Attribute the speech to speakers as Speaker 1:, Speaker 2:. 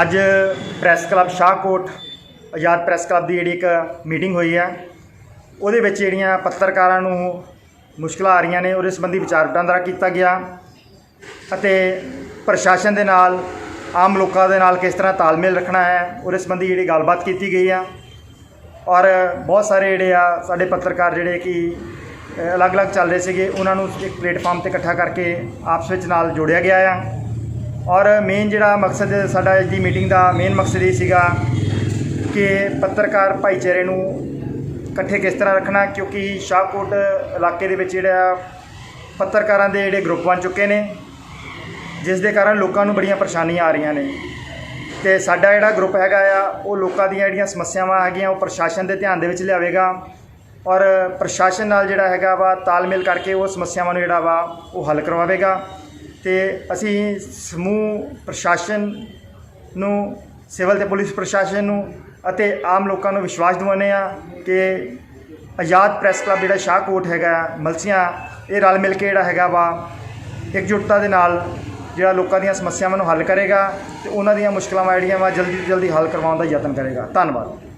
Speaker 1: ਅੱਜ press club Shahkot Azad press club ਦੀ ਜਿਹੜੀ ਇੱਕ ਮੀਟਿੰਗ ਹੋਈ ਹੈ, ਉਹਦੇ ਵਿੱਚ ਜਿਹੜੀਆਂ ਪੱਤਰਕਾਰਾਂ ਨੂੰ ਮੁਸ਼ਕਲਾਂ ਆ ਰਹੀਆਂ ਨੇ, ਉਹਦੇ ਸੰਬੰਧੀ ਵਿਚਾਰ ਵਟਾਂਦਰਾ ਕੀਤਾ ਗਿਆ ਅਤੇ ਪ੍ਰਸ਼ਾਸਨ ਦੇ ਨਾਲ, ਆਮ ਲੋਕਾਂ ਦੇ ਨਾਲ ਕਿਸ ਤਰ੍ਹਾਂ ਤਾਲਮੇਲ ਰੱਖਣਾ ਹੈ, ਉਹਦੇ ਸੰਬੰਧੀ ਜਿਹੜੀ ਗੱਲਬਾਤ ਕੀਤੀ ਗਈ ਆ। ਔਰ ਬਹੁਤ ਸਾਰੇ ਜਿਹੜੇ ਆ, ਸਾਡੇ ਪੱਤਰਕਾਰ ਜਿਹੜੇ ਕਿ ਅਲੱਗ-ਅਲੱਗ ਚੱਲ ਰਹੇ ਸੀਗੇ, ਉਹਨਾਂ ਨੂੰ ਇੱਕ ਪਲੇਟਫਾਰਮ ਤੇ ਇਕੱਠਾ ਕਰਕੇ ਆਪਸ ਵਿੱਚ ਨਾਲ ਜੋੜਿਆ ਗਿਆ ਆ। ਔਰ ਮੇਨ ਜਿਹੜਾ ਮਕਸਦ ਸਾਡਾ ਅੱਜ ਦੀ ਮੀਟਿੰਗ ਦਾ ਮੇਨ ਮਕਸਦ ਇਹ ਸੀਗਾ ਕਿ ਪੱਤਰਕਾਰ ਭਾਈਚਾਰੇ ਨੂੰ ਇਕੱਠੇ ਕਿਸ ਤਰ੍ਹਾਂ ਰੱਖਣਾ, ਕਿਉਂਕਿ ਸ਼ਾਹਕੋਟ ਇਲਾਕੇ ਦੇ ਵਿੱਚ ਜਿਹੜਾ ਪੱਤਰਕਾਰਾਂ ਦੇ ਜਿਹੜੇ ਗਰੁੱਪ ਬਣ ਚੁੱਕੇ ਨੇ, ਜਿਸ ਦੇ ਕਾਰਨ ਲੋਕਾਂ ਨੂੰ ਬੜੀਆਂ ਪਰੇਸ਼ਾਨੀਆਂ ਆ ਰਹੀਆਂ ਨੇ। ਤੇ ਸਾਡਾ ਜਿਹੜਾ ਗਰੁੱਪ ਹੈਗਾ ਆ, ਉਹ ਲੋਕਾਂ ਦੀਆਂ ਜਿਹੜੀਆਂ ਸਮੱਸਿਆਵਾਂ ਹੈਗੀਆਂ, ਉਹ ਪ੍ਰਸ਼ਾਸਨ ਦੇ ਧਿਆਨ ਦੇ ਵਿੱਚ ਲਿਆਵੇਗਾ ਔਰ ਪ੍ਰਸ਼ਾਸਨ ਨਾਲ ਜਿਹੜਾ ਹੈਗਾ ਵਾ ਤਾਲਮੇਲ ਕਰਕੇ ਉਹ ਸਮੱਸਿਆਵਾਂ ਨੂੰ ਜਿਹੜਾ ਵਾ ਉਹ ਹੱਲ ਕਰਵਾਵੇਗਾ। ਤੇ ਅਸੀਂ ਸਮੂਹ, ਪ੍ਰਸ਼ਾਸਨ ਨੂੰ, ਸਿਵਲ ਤੇ ਪੁਲਿਸ ਪ੍ਰਸ਼ਾਸਨ ਨੂੰ ਅਤੇ ਆਮ ਲੋਕਾਂ ਨੂੰ ਵਿਸ਼ਵਾਸ ਦਿਵਾਉਂਦੇ ਆ ਕਿ ਆਜ਼ਾਦ ਪ੍ਰੈਸ ਕਲੱਬ ਜਿਹੜਾ ਸ਼ਾਹਕੋਟ ਹੈਗਾ, ਮਲਸੀਆਂ, ਇਹ ਰਲ ਮਿਲ ਕੇ ਜਿਹੜਾ ਹੈਗਾ ਵਾ, ਇਕਜੁੱਟਤਾ ਦੇ ਨਾਲ ਜਿਹੜਾ ਲੋਕਾਂ ਦੀਆਂ ਸਮੱਸਿਆਵਾਂ ਨੂੰ ਹੱਲ ਕਰੇਗਾ ਤੇ ਉਹਨਾਂ ਦੀਆਂ ਮੁਸ਼ਕਲਾਂ ਜਿਹੜੀਆਂ ਵਾ ਜਲਦੀ ਤੋਂ ਜਲਦੀ ਹੱਲ ਕਰਵਾਉਣ ਦਾ ਯਤਨ ਕਰੇਗਾ। ਧੰਨਵਾਦ।